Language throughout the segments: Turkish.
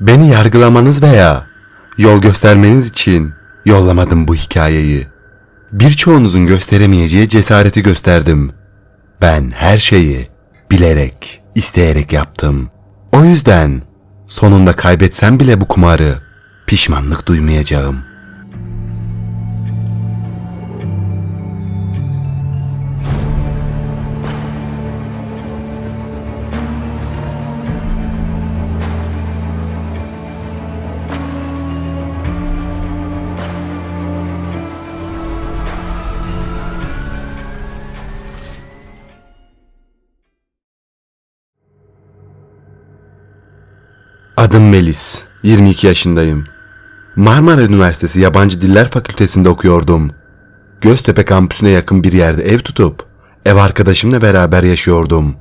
Beni yargılamanız veya yol göstermeniz için yollamadım bu hikayeyi. Birçoğunuzun gösteremeyeceği cesareti gösterdim. Ben her şeyi bilerek, isteyerek yaptım. O yüzden sonunda kaybetsem bile bu kumarı pişmanlık duymayacağım. Adım Melis. 22 yaşındayım. Marmara Üniversitesi Yabancı Diller Fakültesinde okuyordum. Göztepe kampüsüne yakın bir yerde ev tutup ev arkadaşımla beraber yaşıyordum.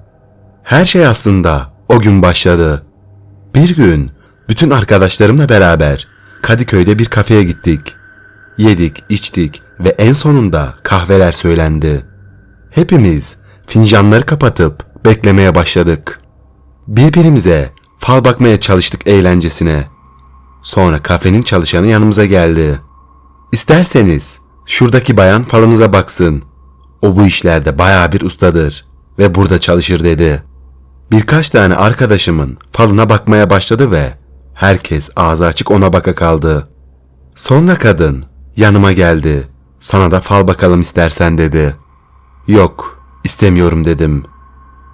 Her şey aslında o gün başladı. Bir gün bütün arkadaşlarımla beraber Kadıköy'de bir kafeye gittik. Yedik, içtik ve en sonunda kahveler söylendi. Hepimiz fincanları kapatıp beklemeye başladık. Birbirimize fal bakmaya çalıştık eğlencesine. Sonra kafenin çalışanı yanımıza geldi. İsterseniz şuradaki bayan falınıza baksın. O bu işlerde baya bir ustadır ve burada çalışır dedi. Birkaç tane arkadaşımın falına bakmaya başladı ve herkes ağzı açık ona baka kaldı. Sonra kadın yanıma geldi. Sana da fal bakalım istersen dedi. Yok, istemiyorum dedim.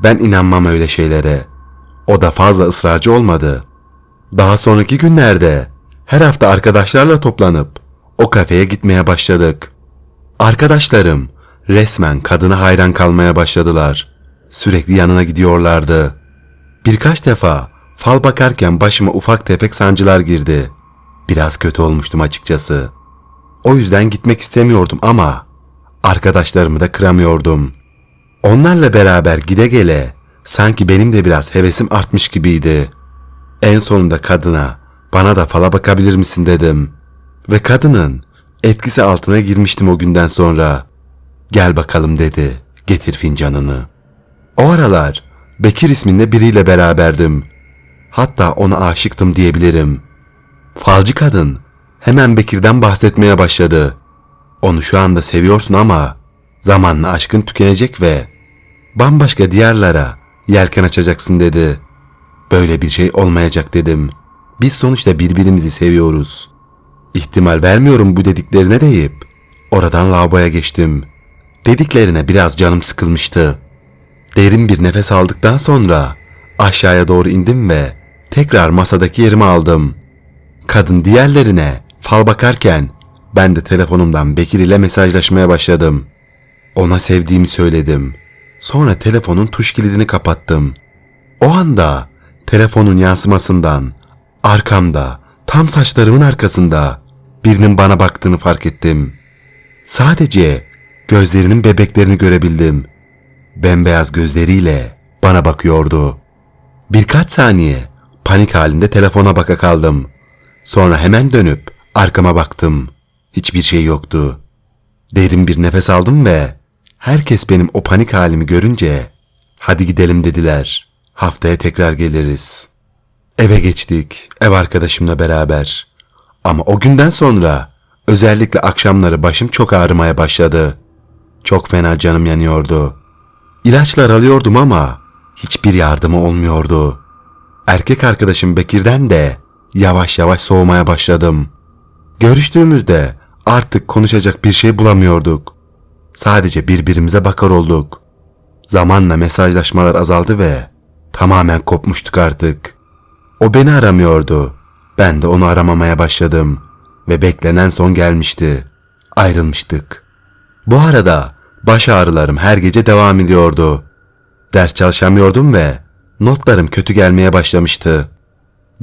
Ben inanmam öyle şeylere. O da fazla ısrarcı olmadı. Daha sonraki günlerde her hafta arkadaşlarla toplanıp o kafeye gitmeye başladık. Arkadaşlarım resmen kadına hayran kalmaya başladılar. Sürekli yanına gidiyorlardı. Birkaç defa fal bakarken başıma ufak tefek sancılar girdi. Biraz kötü olmuştum açıkçası. O yüzden gitmek istemiyordum ama arkadaşlarımı da kıramıyordum. Onlarla beraber gide gele sanki benim de biraz hevesim artmış gibiydi. En sonunda kadına bana da fala bakabilir misin dedim. Ve kadının etkisi altına girmiştim o günden sonra. Gel bakalım dedi. Getir fincanını. O aralar Bekir isminde biriyle beraberdim. Hatta ona aşıktım diyebilirim. Falcı kadın hemen Bekir'den bahsetmeye başladı. Onu şu anda seviyorsun ama zamanla aşkın tükenecek ve bambaşka diyarlara yelken açacaksın dedi. Böyle bir şey olmayacak dedim. Biz sonuçta birbirimizi seviyoruz. İhtimal vermiyorum bu dediklerine deyip oradan lavaboya geçtim. Dediklerine biraz canım sıkılmıştı. Derin bir nefes aldıktan sonra aşağıya doğru indim ve tekrar masadaki yerimi aldım. Kadın diğerlerine fal bakarken ben de telefonumdan Bekir ile mesajlaşmaya başladım. Ona sevdiğimi söyledim. Sonra telefonun tuş kilidini kapattım. O anda telefonun yansımasından arkamda tam saçlarımın arkasında birinin bana baktığını fark ettim. Sadece gözlerinin bebeklerini görebildim. Bembeyaz gözleriyle bana bakıyordu. Birkaç saniye panik halinde telefona baka kaldım. Sonra hemen dönüp arkama baktım. Hiçbir şey yoktu. Derin bir nefes aldım ve herkes benim o panik halimi görünce hadi gidelim dediler. Haftaya tekrar geliriz. Eve geçtik ev arkadaşımla beraber. Ama o günden sonra özellikle akşamları başım çok ağrımaya başladı. Çok fena canım yanıyordu. İlaçlar alıyordum ama hiçbir yardımı olmuyordu. Erkek arkadaşım Bekir'den de yavaş yavaş soğumaya başladım. Görüştüğümüzde artık konuşacak bir şey bulamıyorduk. Sadece birbirimize bakar olduk. Zamanla mesajlaşmalar azaldı ve tamamen kopmuştuk artık. O beni aramıyordu. Ben de onu aramamaya başladım ve beklenen son gelmişti. Ayrılmıştık. Bu arada baş ağrılarım her gece devam ediyordu. Ders çalışamıyordum ve notlarım kötü gelmeye başlamıştı.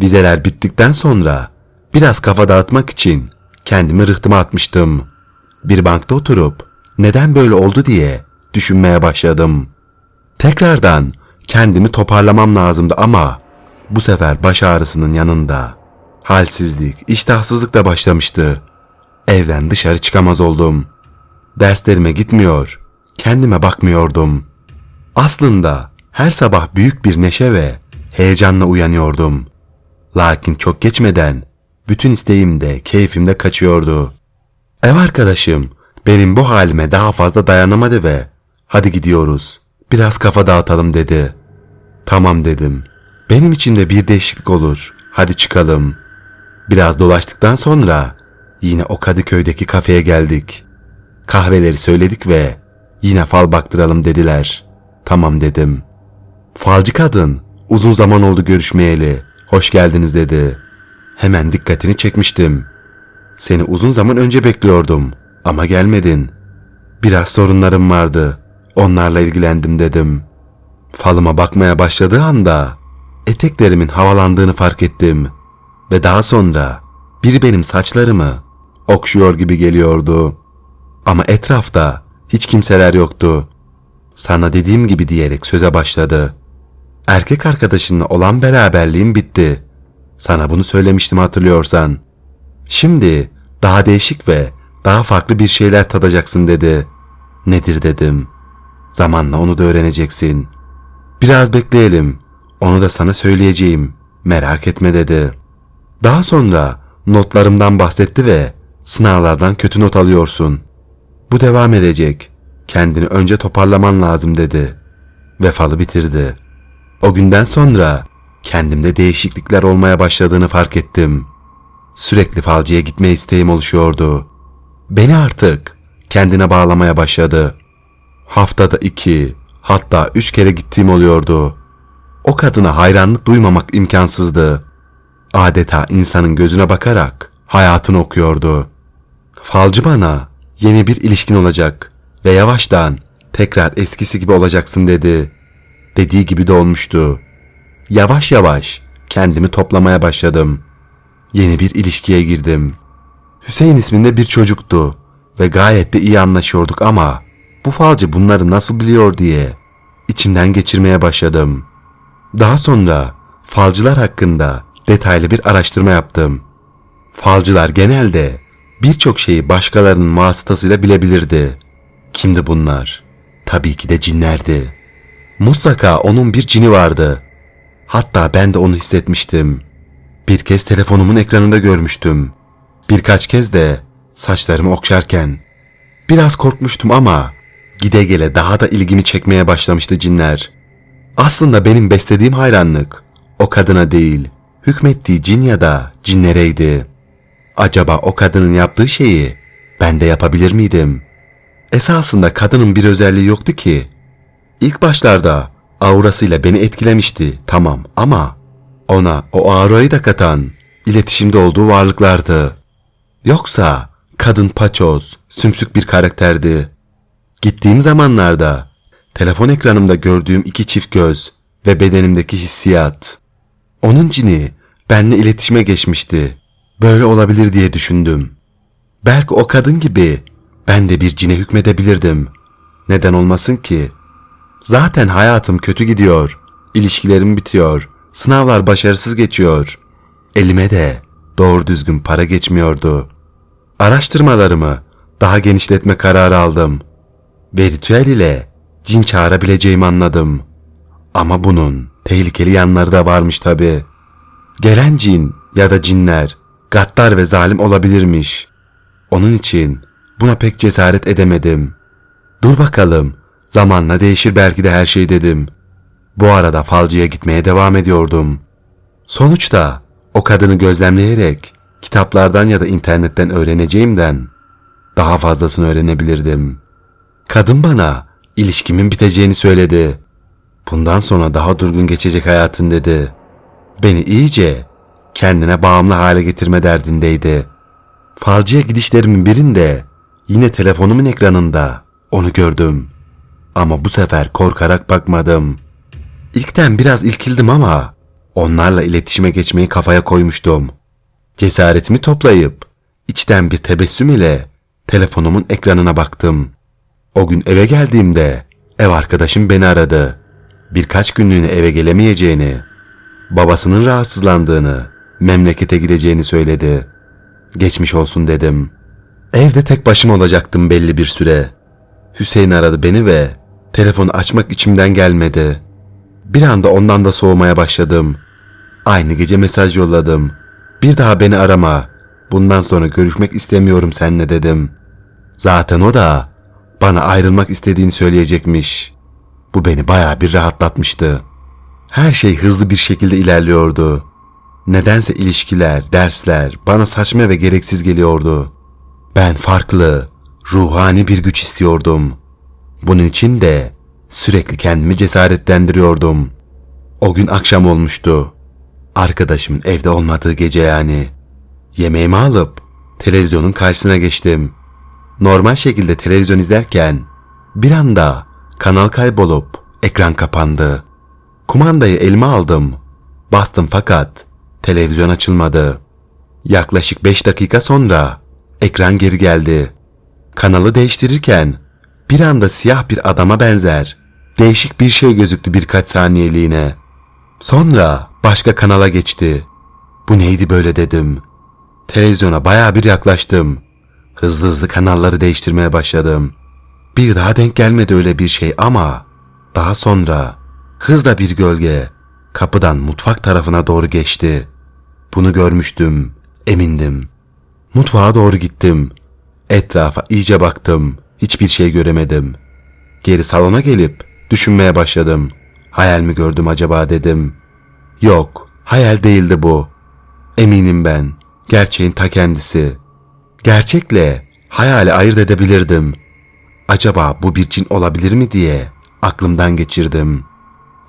Vizeler bittikten sonra biraz kafa dağıtmak için kendimi rıhtıma atmıştım. Bir bankta oturup neden böyle oldu diye düşünmeye başladım. Tekrardan kendimi toparlamam lazımdı ama bu sefer baş ağrısının yanında halsizlik, iştahsızlık da başlamıştı. Evden dışarı çıkamaz oldum. Derslerime gitmiyor, kendime bakmıyordum. Aslında her sabah büyük bir neşe ve heyecanla uyanıyordum. Lakin çok geçmeden bütün isteğim de keyfim de kaçıyordu. Ev arkadaşım benim bu halime daha fazla dayanamadı ve hadi gidiyoruz biraz kafa dağıtalım dedi. Tamam dedim. Benim için de bir değişiklik olur. Hadi çıkalım. Biraz dolaştıktan sonra yine o Kadıköy'deki kafeye geldik. Kahveleri söyledik ve yine fal baktıralım dediler. Tamam dedim. Falcı kadın uzun zaman oldu görüşmeyeli. Hoş geldiniz dedi. Hemen dikkatini çekmiştim. Seni uzun zaman önce bekliyordum ama gelmedin. Biraz sorunlarım vardı. Onlarla ilgilendim dedim. Falıma bakmaya başladığı anda eteklerimin havalandığını fark ettim. Ve daha sonra biri benim saçlarımı okşuyor gibi geliyordu. Ama etrafta hiç kimseler yoktu. Sana dediğim gibi diyerek söze başladı. Erkek arkadaşınla olan beraberliğim bitti. Sana bunu söylemiştim hatırlıyorsan. Şimdi daha değişik ve daha farklı bir şeyler tadacaksın dedi. Nedir dedim. Zamanla onu da öğreneceksin. Biraz bekleyelim. Onu da sana söyleyeceğim. Merak etme dedi. Daha sonra notlarımdan bahsetti ve sınavlardan kötü not alıyorsun. Bu devam edecek. Kendini önce toparlaman lazım dedi. Ve falı bitirdi. O günden sonra kendimde değişiklikler olmaya başladığını fark ettim. Sürekli falcıya gitme isteğim oluşuyordu. Beni artık kendine bağlamaya başladı. Haftada iki, hatta üç kere gittiğim oluyordu. O kadına hayranlık duymamak imkansızdı. Adeta insanın gözüne bakarak hayatını okuyordu. Falcı bana yeni bir ilişkin olacak ve yavaştan tekrar eskisi gibi olacaksın dedi. Dediği gibi de olmuştu. Yavaş yavaş kendimi toplamaya başladım. Yeni bir ilişkiye girdim. Hüseyin isminde bir çocuktu ve gayet de iyi anlaşıyorduk ama bu falcı bunları nasıl biliyor diye içimden geçirmeye başladım. Daha sonra falcılar hakkında detaylı bir araştırma yaptım. Falcılar genelde birçok şeyi başkalarının vasıtasıyla bilebilirdi. Kimdi bunlar? Tabii ki de cinlerdi. Mutlaka onun bir cini vardı. Hatta ben de onu hissetmiştim. Bir kez telefonumun ekranında görmüştüm. Birkaç kez de saçlarımı okşarken. Biraz korkmuştum ama gide gele daha da ilgimi çekmeye başlamıştı cinler. Aslında benim beslediğim hayranlık o kadına değil, hükmettiği cin ya da cinlereydi. Acaba o kadının yaptığı şeyi ben de yapabilir miydim? Esasında kadının bir özelliği yoktu ki. İlk başlarda aurasıyla beni etkilemişti tamam ama ona o aurayı da katan iletişimde olduğu varlıklardı. Yoksa kadın paçoz, sümsük bir karakterdi. Gittiğim zamanlarda telefon ekranımda gördüğüm iki çift göz ve bedenimdeki hissiyat. Onun cini benle iletişime geçmişti. Böyle olabilir diye düşündüm. Belki o kadın gibi ben de bir cine hükmedebilirdim. Neden olmasın ki? Zaten hayatım kötü gidiyor. İlişkilerim bitiyor. Sınavlar başarısız geçiyor. Elime de doğru düzgün para geçmiyordu. Araştırmalarımı daha genişletme kararı aldım. Ve ritüel ile cin çağırabileceğimi anladım. Ama bunun tehlikeli yanları da varmış tabi. Gelen cin ya da cinler gaddar ve zalim olabilirmiş. Onun için buna pek cesaret edemedim. Dur bakalım, zamanla değişir belki de her şey dedim. Bu arada falcıya gitmeye devam ediyordum. Sonuçta o kadını gözlemleyerek kitaplardan ya da internetten öğreneceğimden daha fazlasını öğrenebilirdim. Kadın bana ilişkimin biteceğini söyledi. Bundan sonra daha durgun geçecek hayatın dedi. Beni iyice kendine bağımlı hale getirme derdindeydi. Falcıya gidişlerimin birinde yine telefonumun ekranında onu gördüm. Ama bu sefer korkarak bakmadım. İlkten biraz ilkildim ama onlarla iletişime geçmeyi kafaya koymuştum. Cesaretimi toplayıp içten bir tebessüm ile telefonumun ekranına baktım. O gün eve geldiğimde ev arkadaşım beni aradı. Birkaç günlüğüne eve gelemeyeceğini, babasının rahatsızlandığını, memlekete gideceğini söyledi. Geçmiş olsun dedim. Evde tek başıma olacaktım belli bir süre. Hüseyin aradı beni ve telefonu açmak içimden gelmedi. Bir anda ondan da soğumaya başladım. Aynı gece mesaj yolladım. Bir daha beni arama. Bundan sonra görüşmek istemiyorum seninle dedim. Zaten o da bana ayrılmak istediğini söyleyecekmiş. Bu beni bayağı bir rahatlatmıştı. Her şey hızlı bir şekilde ilerliyordu. Nedense ilişkiler, dersler bana saçma ve gereksiz geliyordu. Ben farklı, ruhani bir güç istiyordum. Bunun için de sürekli kendimi cesaretlendiriyordum. O gün akşam olmuştu. Arkadaşımın evde olmadığı gece yani. Yemeğimi alıp televizyonun karşısına geçtim. Normal şekilde televizyon izlerken bir anda kanal kaybolup ekran kapandı. Kumandayı elime aldım. Bastım fakat televizyon açılmadı. Yaklaşık 5 dakika sonra ekran geri geldi. Kanalı değiştirirken bir anda siyah bir adama benzer değişik bir şey gözüktü birkaç saniyeliğine. Sonra başka kanala geçti. Bu neydi böyle dedim. Televizyona baya bir yaklaştım. Hızlı hızlı kanalları değiştirmeye başladım. Bir daha denk gelmedi öyle bir şey ama daha sonra hızla bir gölge kapıdan mutfak tarafına doğru geçti. Bunu görmüştüm, emindim. Mutfağa doğru gittim. Etrafa iyice baktım. Hiçbir şey göremedim. Geri salona gelip düşünmeye başladım. Hayal mi gördüm acaba dedim. Yok, hayal değildi bu. Eminim ben. Gerçeğin ta kendisi. Gerçekle hayali ayırt edebilirdim. Acaba bu bir cin olabilir mi diye aklımdan geçirdim.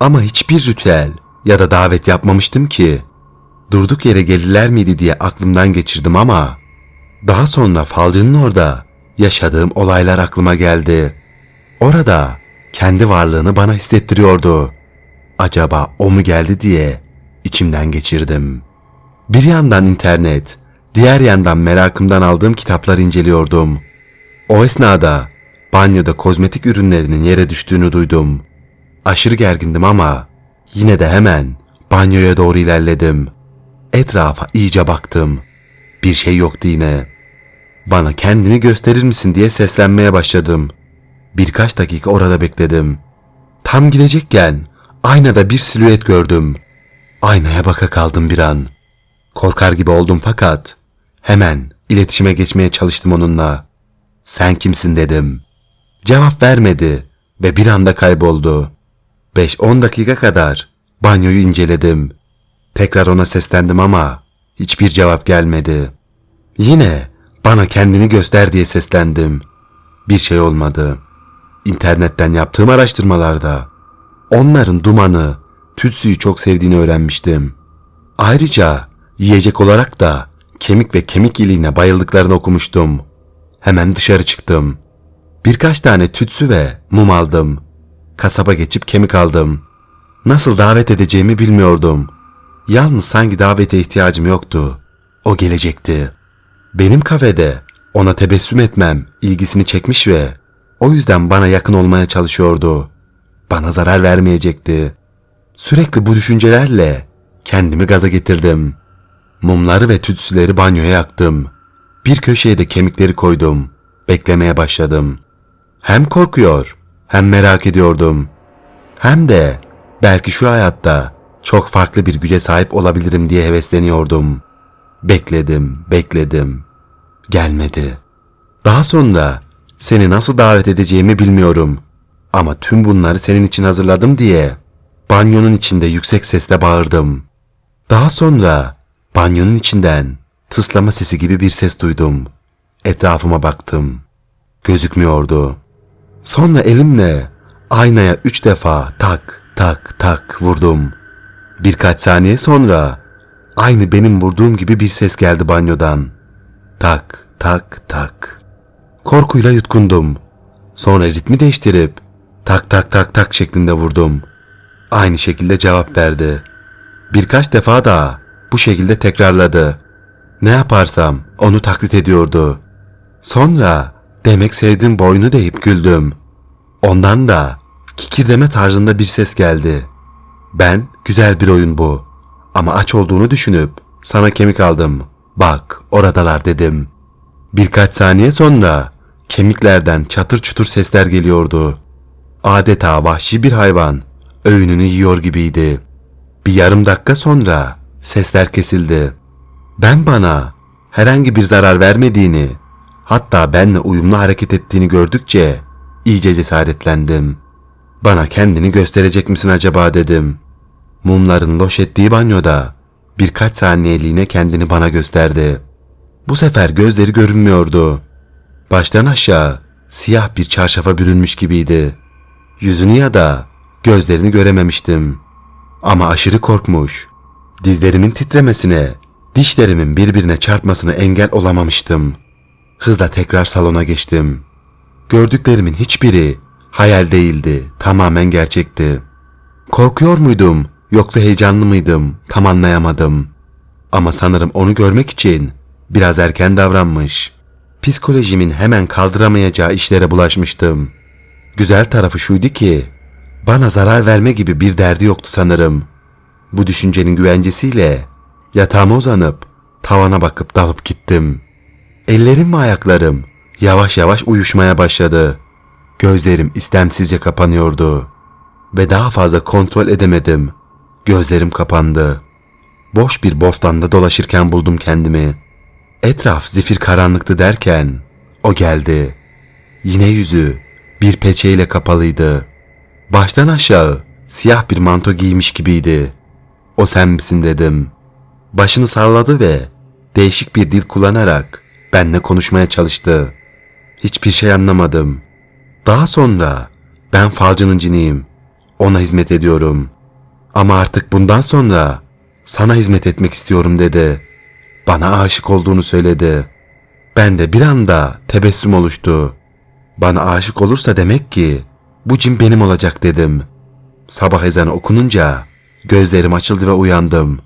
Ama hiçbir ritüel ya da davet yapmamıştım ki. Durduk yere gelirler miydi diye aklımdan geçirdim ama daha sonra falcının orada yaşadığım olaylar aklıma geldi. Orada kendi varlığını bana hissettiriyordu. Acaba o mu geldi diye içimden geçirdim. Bir yandan internet, diğer yandan merakımdan aldığım kitaplar inceliyordum. O esnada banyoda kozmetik ürünlerinin yere düştüğünü duydum. Aşırı gergindim ama yine de hemen banyoya doğru ilerledim. Etrafa iyice baktım. Bir şey yoktu yine. Bana kendini gösterir misin diye seslenmeye başladım. Birkaç dakika orada bekledim. Tam gidecekken aynada bir silüet gördüm. Aynaya baka kaldım bir an. Korkar gibi oldum fakat hemen iletişime geçmeye çalıştım onunla. Sen kimsin dedim. Cevap vermedi ve bir anda kayboldu. 5-10 dakika kadar banyoyu inceledim. Tekrar ona seslendim ama hiçbir cevap gelmedi. Yine bana kendini göster diye seslendim. Bir şey olmadı. İnternetten yaptığım araştırmalarda onların dumanı, tütsüyü çok sevdiğini öğrenmiştim. Ayrıca yiyecek olarak da kemik ve kemik iliğine bayıldıklarını okumuştum. Hemen dışarı çıktım. Birkaç tane tütsü ve mum aldım. Kasaba geçip kemik aldım. Nasıl davet edeceğimi bilmiyordum. Yalnız sanki davete ihtiyacım yoktu. O gelecekti. Benim kafede ona tebessüm etmem ilgisini çekmiş ve o yüzden bana yakın olmaya çalışıyordu. Bana zarar vermeyecekti. Sürekli bu düşüncelerle kendimi gaza getirdim. Mumları ve tütsüleri banyoya yaktım. Bir köşeye de kemikleri koydum. Beklemeye başladım. Hem korkuyor hem merak ediyordum. Hem de belki şu hayatta çok farklı bir güce sahip olabilirim diye hevesleniyordum. Bekledim, bekledim. Gelmedi. Daha sonra seni nasıl davet edeceğimi bilmiyorum. Ama tüm bunları senin için hazırladım diye banyonun içinde yüksek sesle bağırdım. Daha sonra banyonun içinden tıslama sesi gibi bir ses duydum. Etrafıma baktım. Gözükmüyordu. Sonra elimle aynaya üç defa tak tak tak vurdum. Birkaç saniye sonra aynı benim vurduğum gibi bir ses geldi banyodan. Tak tak tak. Korkuyla yutkundum. Sonra ritmi değiştirip tak tak tak tak şeklinde vurdum. Aynı şekilde cevap verdi. Birkaç defa daha bu şekilde tekrarladı. Ne yaparsam onu taklit ediyordu. Sonra demek sevdim boynu deyip güldüm. Ondan da kikirdeme tarzında bir ses geldi. Ben güzel bir oyun bu. Ama aç olduğunu düşünüp sana kemik aldım. Bak oradalar dedim. Birkaç saniye sonra kemiklerden çatır çutur sesler geliyordu. Adeta vahşi bir hayvan öğününü yiyor gibiydi. Bir yarım dakika sonra Sesler kesildi. Ben bana herhangi bir zarar vermediğini, hatta benle uyumlu hareket ettiğini gördükçe iyice cesaretlendim. Bana kendini gösterecek misin acaba dedim. Mumların loş ettiği banyoda birkaç saniyeliğine kendini bana gösterdi. Bu sefer gözleri görünmüyordu. Baştan aşağı siyah bir çarşafa bürünmüş gibiydi. Yüzünü ya da gözlerini görememiştim. Ama aşırı korkmuş. Dizlerimin titremesine, dişlerimin birbirine çarpmasına engel olamamıştım. Hızla tekrar salona geçtim. Gördüklerimin hiçbiri hayal değildi, tamamen gerçekti. Korkuyor muydum yoksa heyecanlı mıydım tam anlayamadım. Ama sanırım onu görmek için biraz erken davranmış. Psikolojimin hemen kaldıramayacağı işlere bulaşmıştım. Güzel tarafı şuydu ki bana zarar verme gibi bir derdi yoktu sanırım. Bu düşüncenin güvencesiyle yatağıma uzanıp tavana bakıp dalıp gittim. Ellerim ve ayaklarım yavaş yavaş uyuşmaya başladı. Gözlerim istemsizce kapanıyordu. Ve daha fazla kontrol edemedim. Gözlerim kapandı. Boş bir bostanda dolaşırken buldum kendimi. Etraf zifir karanlıktı derken o geldi. Yine yüzü bir peçeyle kapalıydı. Baştan aşağı siyah bir manto giymiş gibiydi. O sen misin dedim. Başını salladı ve değişik bir dil kullanarak benle konuşmaya çalıştı. Hiçbir şey anlamadım. Daha sonra ben falcının ciniyim. Ona hizmet ediyorum. Ama artık bundan sonra sana hizmet etmek istiyorum dedi. Bana aşık olduğunu söyledi. Ben de bir anda tebessüm oluştu. Bana aşık olursa demek ki bu cin benim olacak dedim. Sabah ezanı okununca gözlerim açıldı ve uyandım.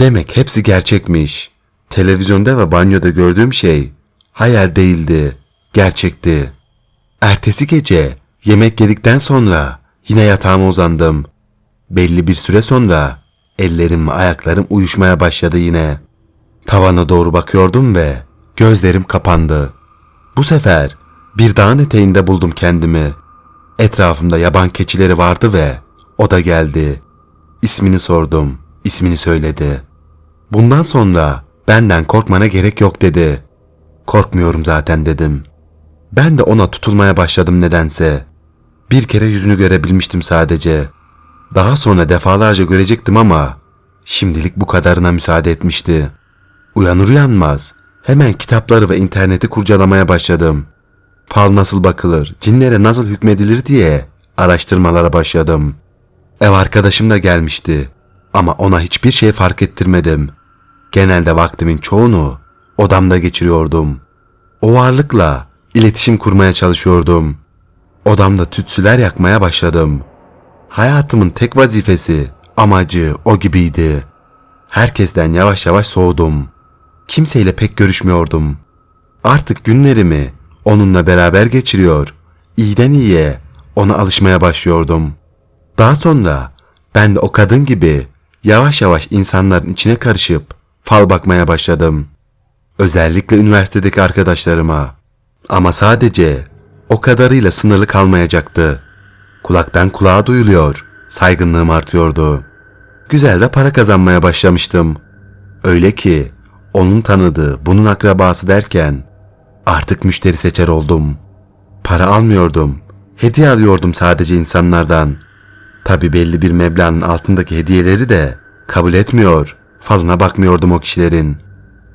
Demek hepsi gerçekmiş. Televizyonda ve banyoda gördüğüm şey hayal değildi, gerçekti. Ertesi gece yemek yedikten sonra yine yatağıma uzandım. Belli bir süre sonra ellerim ve ayaklarım uyuşmaya başladı yine. Tavana doğru bakıyordum ve gözlerim kapandı. Bu sefer bir dağın eteğinde buldum kendimi. Etrafımda yaban keçileri vardı ve o da geldi. İsmini sordum. ismini söyledi. Bundan sonra benden korkmana gerek yok dedi. Korkmuyorum zaten dedim. Ben de ona tutulmaya başladım nedense. Bir kere yüzünü görebilmiştim sadece. Daha sonra defalarca görecektim ama şimdilik bu kadarına müsaade etmişti. Uyanır uyanmaz hemen kitapları ve interneti kurcalamaya başladım. Fal nasıl bakılır, cinlere nasıl hükmedilir diye araştırmalara başladım. Ev arkadaşım da gelmişti ama ona hiçbir şey fark ettirmedim. Genelde vaktimin çoğunu odamda geçiriyordum. O varlıkla iletişim kurmaya çalışıyordum. Odamda tütsüler yakmaya başladım. Hayatımın tek vazifesi, amacı o gibiydi. Herkesten yavaş yavaş soğudum. Kimseyle pek görüşmüyordum. Artık günlerimi onunla beraber geçiriyor. İyiden iyiye ona alışmaya başlıyordum. Daha sonra ben de o kadın gibi yavaş yavaş insanların içine karışıp fal bakmaya başladım. Özellikle üniversitedeki arkadaşlarıma. Ama sadece o kadarıyla sınırlı kalmayacaktı. Kulaktan kulağa duyuluyor, saygınlığım artıyordu. Güzel de para kazanmaya başlamıştım. Öyle ki onun tanıdığı, bunun akrabası derken artık müşteri seçer oldum. Para almıyordum. Hediye alıyordum sadece insanlardan. Tabi belli bir meblağın altındaki hediyeleri de kabul etmiyor, falına bakmıyordum o kişilerin.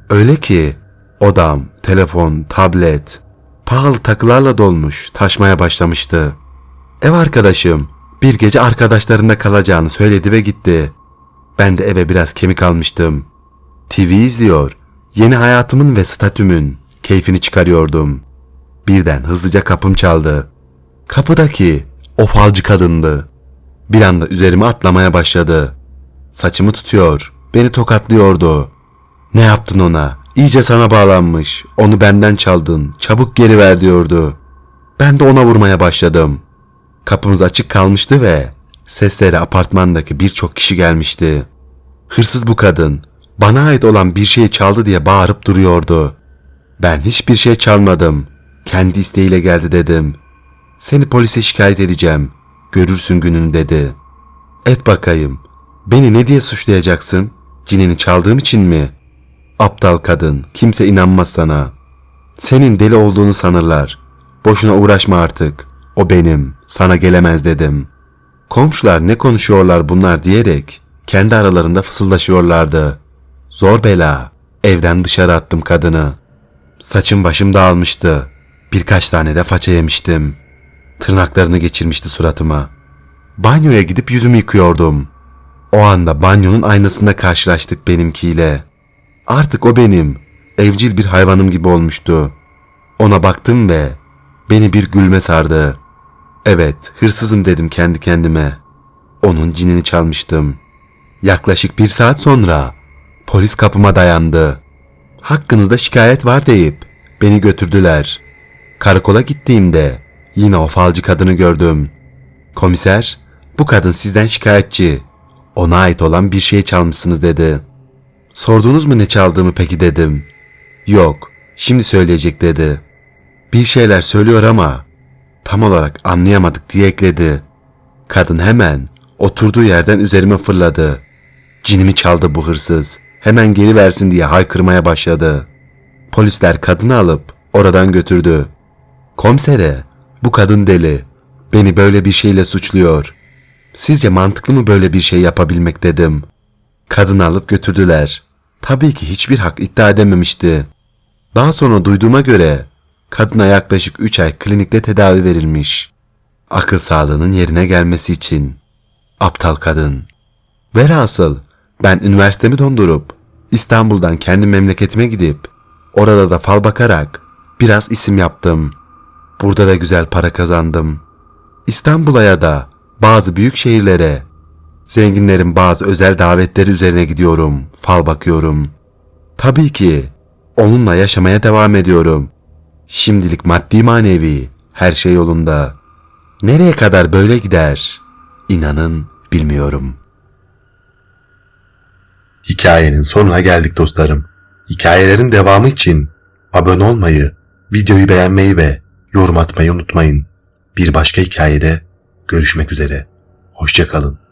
Öyle ki odam, telefon, tablet, pahalı takılarla dolmuş, taşmaya başlamıştı. Ev arkadaşım bir gece arkadaşlarında kalacağını söyledi ve gitti. Ben de eve biraz kemik almıştım. TV izliyor, yeni hayatımın ve statümün keyfini çıkarıyordum. Birden hızlıca kapım çaldı. Kapıdaki o falcı kadındı. Bir anda üzerime atlamaya başladı. Saçımı tutuyor, beni tokatlıyordu. Ne yaptın ona? İyice sana bağlanmış. Onu benden çaldın. Çabuk geri ver diyordu. Ben de ona vurmaya başladım. Kapımız açık kalmıştı ve seslere apartmandaki birçok kişi gelmişti. Hırsız bu kadın. Bana ait olan bir şeyi çaldı diye bağırıp duruyordu. Ben hiçbir şey çalmadım. Kendi isteğiyle geldi dedim. Seni polise şikayet edeceğim. Görürsün gününü dedi. Et bakayım. Beni ne diye suçlayacaksın? Cinini çaldığım için mi? Aptal kadın, kimse inanmaz sana. Senin deli olduğunu sanırlar. Boşuna uğraşma artık. O benim, sana gelemez dedim. Komşular ne konuşuyorlar bunlar diyerek kendi aralarında fısıldaşıyorlardı. Zor bela. Evden dışarı attım kadını. Saçım başım dağılmıştı. Birkaç tane de faça yemiştim. Tırnaklarını geçirmişti suratıma. Banyoya gidip yüzümü yıkıyordum. O anda banyonun aynasında karşılaştık benimkiyle. Artık o benim. Evcil bir hayvanım gibi olmuştu. Ona baktım ve beni bir gülme sardı. Evet, hırsızım dedim kendi kendime. Onun cinini çalmıştım. Yaklaşık bir saat sonra polis kapıma dayandı. Hakkınızda şikayet var deyip beni götürdüler. Karakola gittiğimde yine o falcı kadını gördüm. Komiser, bu kadın sizden şikayetçi. Ona ait olan bir şey çalmışsınız dedi. Sordunuz mu ne çaldığımı peki dedim. Yok, şimdi söyleyecek dedi. Bir şeyler söylüyor ama tam olarak anlayamadık diye ekledi. Kadın hemen oturduğu yerden üzerime fırladı. Cinimi çaldı bu hırsız. Hemen geri versin diye haykırmaya başladı. Polisler kadını alıp oradan götürdü. Komisere, bu kadın deli. Beni böyle bir şeyle suçluyor. Sizce mantıklı mı böyle bir şey yapabilmek dedim. Kadını alıp götürdüler. Tabii ki hiçbir hak iddia edememişti. Daha sonra duyduğuma göre kadına yaklaşık 3 ay klinikte tedavi verilmiş. Akıl sağlığının yerine gelmesi için. Aptal kadın. Velhasıl ben üniversitemi dondurup İstanbul'dan kendi memleketime gidip orada da fal bakarak biraz isim yaptım. Burada da güzel para kazandım. İstanbul'a ya da bazı büyük şehirlere zenginlerin bazı özel davetleri üzerine gidiyorum, fal bakıyorum. Tabii ki onunla yaşamaya devam ediyorum. Şimdilik maddi manevi her şey yolunda. Nereye kadar böyle gider? İnanın bilmiyorum. Hikayenin sonuna geldik dostlarım. Hikayelerin devamı için abone olmayı, videoyu beğenmeyi ve yorum atmayı unutmayın. Bir başka hikayede görüşmek üzere. Hoşçakalın.